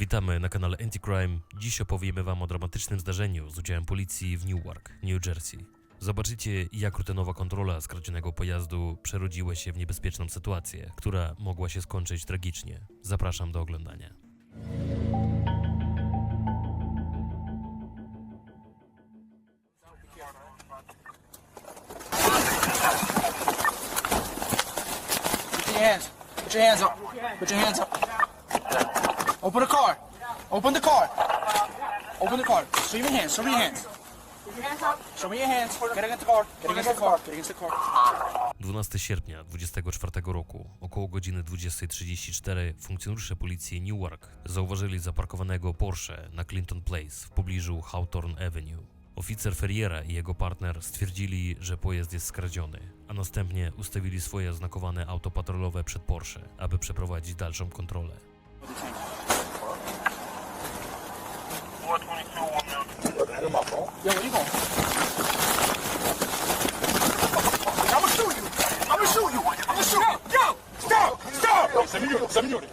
Witamy na kanale Anticrime. Dziś opowiemy Wam o dramatycznym zdarzeniu z udziałem policji w Newark, New Jersey. Zobaczycie, jak rutynowa kontrola skradzionego pojazdu przerodziła się w niebezpieczną sytuację, która mogła się skończyć tragicznie. Zapraszam do oglądania. Put your hands. Put your hands up. Put your hands up. Open the car. Open the car. Open the car. Show me your hands. Show me your hands. Show me your hands. Get against the car. Get against the car. Get against the car. 12 sierpnia 24 roku, około godziny 20.34, funkcjonariusze policji Newark zauważyli zaparkowanego Porsche na Clinton Place w pobliżu Hawthorne Avenue. Oficer Ferriera i jego partner stwierdzili, że pojazd jest skradziony, a następnie ustawili swoje znakowane auto patrolowe przed Porsche, aby przeprowadzić dalszą kontrolę. Yo, where you going? I'ma shoot you. I'ma shoot you. I'ma shoot you. Yo, stop, stop.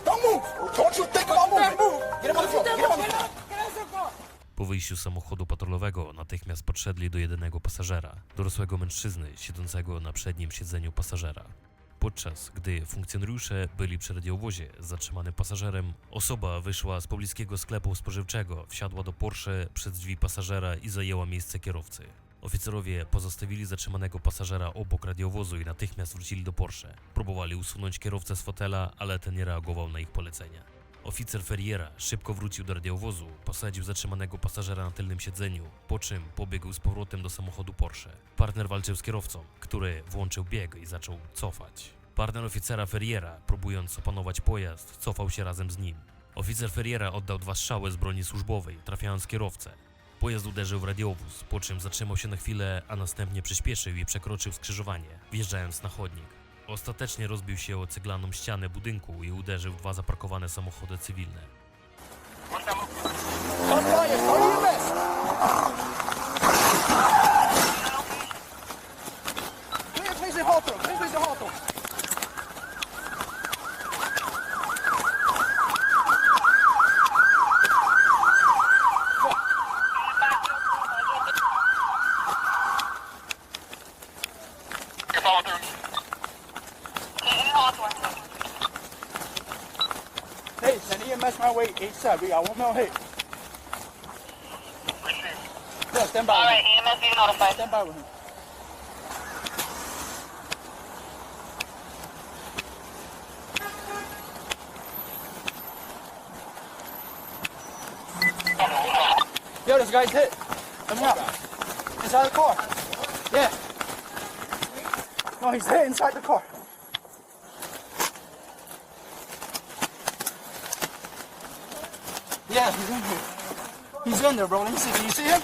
Don't move. Don't you think I'm moving? Get him on the floor. Get him on the floor. Po wyjściu samochodu patrolowego natychmiast podszedli do jedynego pasażera, dorosłego mężczyzny siedzącego na przednim siedzeniu pasażera. Podczas gdy funkcjonariusze byli przy radiowozie z zatrzymanym pasażerem, osoba wyszła z pobliskiego sklepu spożywczego, wsiadła do Porsche przez drzwi pasażera i zajęła miejsce kierowcy. Oficerowie pozostawili zatrzymanego pasażera obok radiowozu i natychmiast wrócili do Porsche. Próbowali usunąć kierowcę z fotela, ale ten nie reagował na ich polecenia. Oficer Ferriera szybko wrócił do radiowozu, posadził zatrzymanego pasażera na tylnym siedzeniu, po czym pobiegł z powrotem do samochodu Porsche. Partner walczył z kierowcą, który włączył bieg i zaczął cofać. Partner oficera Ferriera, próbując opanować pojazd, cofał się razem z nim. Oficer Ferriera oddał dwa strzały z broni służbowej, trafiając kierowcę. Pojazd uderzył w radiowóz, po czym zatrzymał się na chwilę, a następnie przyspieszył i przekroczył skrzyżowanie, wjeżdżając na chodnik. Ostatecznie rozbił się o ceglaną ścianę budynku i uderzył dwa zaparkowane samochody cywilne. Send EMS my way ASAP. We got one more hit. Yeah, stand by. All right. EMS being notified. Stand by with him. Yo, this guy's hit. Let me out. Inside the car. Yeah. No, he's hit inside the car. Yeah, he's in here. He's in there, bro. Let me see. Can you see him?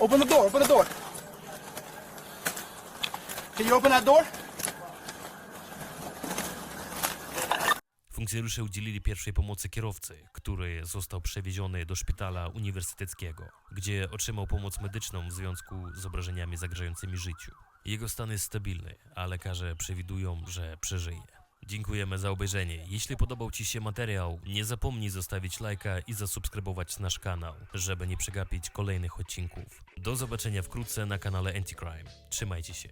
Open the door. Open the door. Can you open that door? Funkcjonariusze udzielili pierwszej pomocy kierowcy, który został przewieziony do szpitala uniwersyteckiego, gdzie otrzymał pomoc medyczną w związku z obrażeniami zagrażającymi życiu. Jego stan jest stabilny, a lekarze przewidują, że przeżyje. Dziękujemy za obejrzenie. Jeśli podobał Ci się materiał, nie zapomnij zostawić lajka i zasubskrybować nasz kanał, żeby nie przegapić kolejnych odcinków. Do zobaczenia wkrótce na kanale Anticrime. Trzymajcie się.